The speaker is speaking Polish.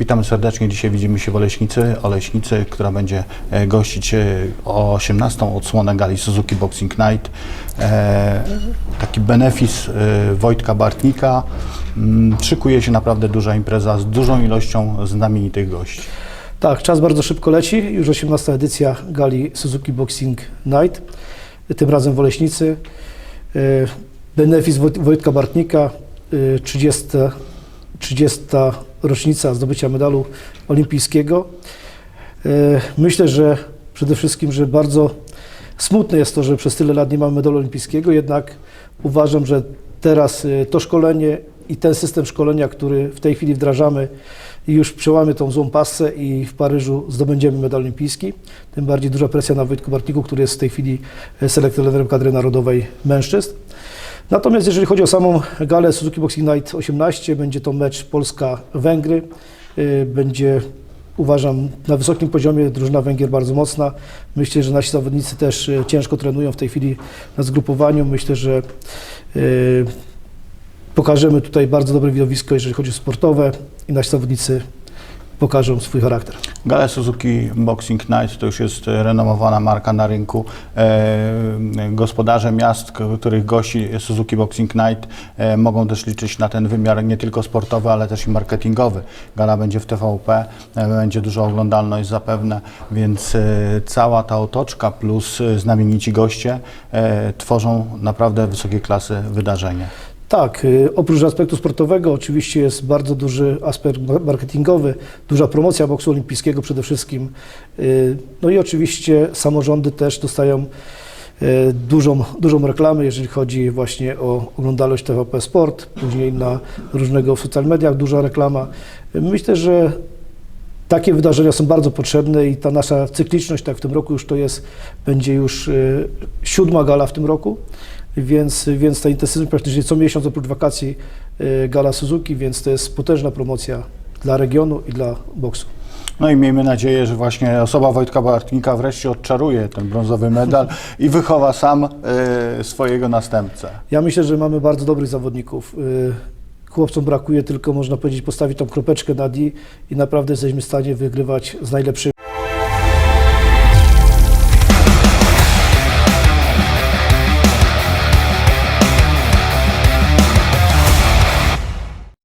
Witamy serdecznie. Dzisiaj widzimy się w Oleśnicy. Oleśnicy, która będzie e, gościć e, o 18 odsłonę gali Suzuki Boxing Night. E, taki benefis Wojtka Bartnika. Mm, Szykuje się naprawdę duża impreza z dużą ilością znamienitych gości. Tak, czas bardzo szybko leci. Już 18 edycja gali Suzuki Boxing Night. Tym razem w Oleśnicy. Benefis Wojt- Wojtka Bartnika, e, 30, 30 rocznica zdobycia medalu olimpijskiego. E, Myślę, że przede wszystkim, że bardzo smutne jest to, że przez tyle lat nie mamy medalu olimpijskiego, jednak uważam, że teraz e, to szkolenie i ten system szkolenia, który w tej chwili wdrażamy, już przełamie tą złą pasę i w Paryżu zdobędziemy medal olimpijski. Tym bardziej duża presja na Wojtku Bartniku, który jest w tej chwili e, selekcjonerem kadry narodowej mężczyzn. Natomiast jeżeli chodzi o samą galę Suzuki Boxing Night 18, będzie to mecz Polska-Węgry. Y, Będzie, uważam, na wysokim poziomie drużyna Węgier bardzo mocna. Myślę, że nasi zawodnicy też y, ciężko trenują w tej chwili na zgrupowaniu. Myślę, że y, pokażemy tutaj bardzo dobre widowisko, jeżeli chodzi o sportowe i nasi zawodnicy pokażą swój charakter. Gale Suzuki Boxing Night to już jest e, renomowana marka na rynku. E, gospodarze miast, których gości Suzuki Boxing Night e, mogą też liczyć na ten wymiar nie tylko sportowy, ale też i marketingowy. Gala będzie w TVP, będzie duża oglądalność zapewne, więc cała ta otoczka plus znamienici goście tworzą naprawdę wysokiej klasy wydarzenie. Tak, y, oprócz aspektu sportowego oczywiście jest bardzo duży aspekt ma- marketingowy, duża promocja boksu olimpijskiego przede wszystkim. Y, No i oczywiście samorządy też dostają y, dużą, dużą reklamę, jeżeli chodzi właśnie o oglądalność TVP Sport, później na różnego w social mediach duża reklama. Myślę, że takie wydarzenia są bardzo potrzebne i ta nasza cykliczność, tak w tym roku już to jest, będzie już y, siódma gala w tym roku, więc, więc ta intensywność praktycznie co miesiąc oprócz wakacji y, gala Suzuki, więc to jest potężna promocja dla regionu i dla boksu. No i miejmy nadzieję, że właśnie osoba Wojtka Bartnika wreszcie odczaruje ten brązowy medal i wychowa sam e, swojego następcę. Ja myślę, że mamy bardzo dobrych zawodników. Y, Chłopcom brakuje tylko, można powiedzieć, postawić tą kropeczkę na D i naprawdę jesteśmy w stanie wygrywać z najlepszymi.